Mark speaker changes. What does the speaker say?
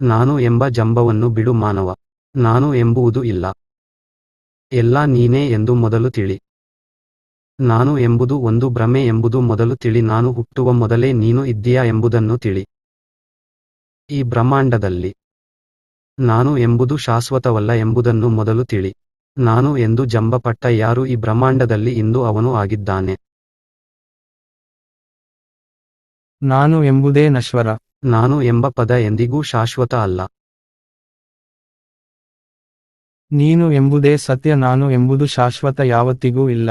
Speaker 1: ನಾನು ಎಂಬ ಜಂಬವನ್ನು ಬಿಡು ಮಾನವ. ನಾನು ಎಂಬುವುದು ಇಲ್ಲ. ಎಲ್ಲ ನೀನೇ ಎಂದು ಮೊದಲು ತಿಳಿ. ನಾನು ಎಂಬುದು ಒಂದು ಭ್ರಮೆ ಎಂಬುದು ಮೊದಲು ತಿಳಿ. ನಾನು ಹುಟ್ಟುವ ಮೊದಲೇ ನೀನು ಇದ್ದೀಯಾ ಎಂಬುದನ್ನು ತಿಳಿ. ಈ ಬ್ರಹ್ಮಾಂಡದಲ್ಲಿ ನಾನು ಎಂಬುದು ಶಾಶ್ವತವಲ್ಲ ಎಂಬುದನ್ನು ಮೊದಲು ತಿಳಿ. ನಾನು ಎಂದು ಜಂಬಪಟ್ಟ ಯಾರು ಈ ಬ್ರಹ್ಮಾಂಡದಲ್ಲಿ ಇಂದು ಅವನು ಆಗಿದ್ದಾನೆ.
Speaker 2: ನಾನು ಎಂಬುದೇ ನಶ್ವರ.
Speaker 1: ನಾನು ಎಂಬ ಪದ ಎಂದಿಗೂ ಶಾಶ್ವತ ಅಲ್ಲ.
Speaker 2: ನೀನು ಎಂಬುದೇ ಸತ್ಯ ನಾನು ಎಂಬುದು ಶಾಶ್ವತ ಯಾವತ್ತಿಗೂ ಇಲ್ಲ.